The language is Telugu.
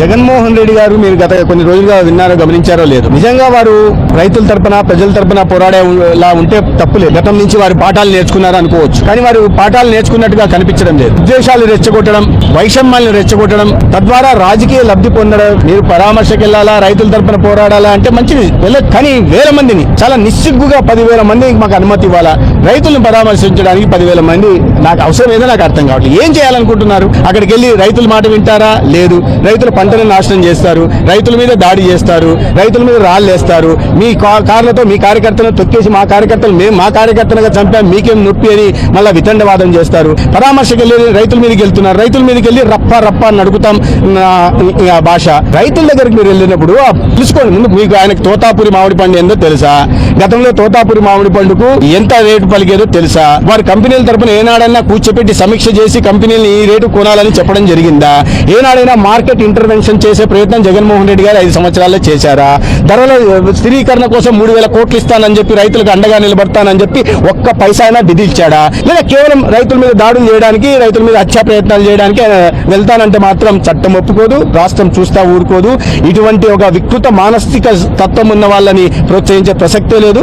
జగన్మోహన్ రెడ్డి గారు మీరు గత కొన్ని రోజులుగా విన్నారో గమనించారో లేదు. నిజంగా వారు రైతుల తరపున ప్రజల తరపున పోరాడేలా ఉంటే తప్పులేదు గతం నుంచి వారు పాఠాలు నేర్చుకున్నారు అనుకోవచ్చు. కానీ వారు పాఠాలు నేర్చుకున్నట్టుగా కనిపించడం లేదు. ఉద్దేశాలు రెచ్చగొట్టడం వైషమ్యాలను రెచ్చగొట్టడం తద్వారా రాజకీయ లబ్ధి పొందడం మీరు పరామర్శకు వెళ్ళాలా రైతుల తరపున పోరాడాలా అంటే మంచిది. వెళ్ళదు కానీ వేల మందిని చాలా నిస్సిగ్గుగా పదివేల మందికి మాకు అనుమతి ఇవ్వాలా? రైతులను పరామర్శించడానికి పదివేల మంది నాకు అవసరం ఏదో నాకు అర్థం కావట్లేదు. ఏం చేయాలనుకుంటున్నారు? అక్కడికి వెళ్ళి రైతుల మాట వింటారా? లేదు. రైతుల పంటను నాశనం చేస్తారు. రైతుల మీద దాడి చేస్తారు. రైతుల మీద రాళ్ళు వేస్తారు మీ కా- కార్లతో మీ కార్యకర్తలను తొక్కేసి మా కార్యకర్తలు మేము మా కార్యకర్తలుగా చంపాం మీకేం నొప్పి అని మళ్ళీ వితండవాదం చేస్తారు. పరామర్శకు వెళ్ళి రైతుల మీదకి వెళ్తున్నారు. రైతుల మీదకి వెళ్ళి రప్ప రప్ప అని అడుగుతాం భాష. రైతుల దగ్గరికి మీరు వెళ్ళినప్పుడు తెలుసుకోండి ముందు మీకు ఆయనకు తోతాపురి మామిడి పండు ఏందో తెలుసా? గతంలో తోతాపురి మామిడి పండుకు ఎంత రేటు పలికేదో తెలుసా? వారి కంపెనీల తరపున ఏనాడైనా కూర్చోపెట్టి సమీక్ష చేసి కంపెనీని ఈ రేటు కొనాలని చెప్పడం జరిగిందా? ఏనాడైనా మార్కెట్ ఇంటర్వెన్షన్ చేసే ప్రయత్నం జగన్మోహన్ రెడ్డి గారు ఐదు సంవత్సరాల్లో చేశారా? ధరల స్థిరీకరణ కోసం మూడు వేల కోట్లు ఇస్తానని చెప్పి రైతులకు అండగా నిలబడతానని చెప్పి ఒక్క పైసా అయినా విధించాడా లేదా కేవలం రైతుల మీద దాడులు చేయడానికి రైతుల మీద హత్యా ప్రయత్నాలు చేయడానికి వెళ్తానంటే మాత్రం చట్టం ఒప్పుకోదు రాష్ట్రం చూస్తా ఊరుకోదు. ఇటువంటి ఒక వికృత మానసిక తత్వం ఉన్న వాళ్ళని ప్రోత్సహించే ప్రసక్తే లేదు.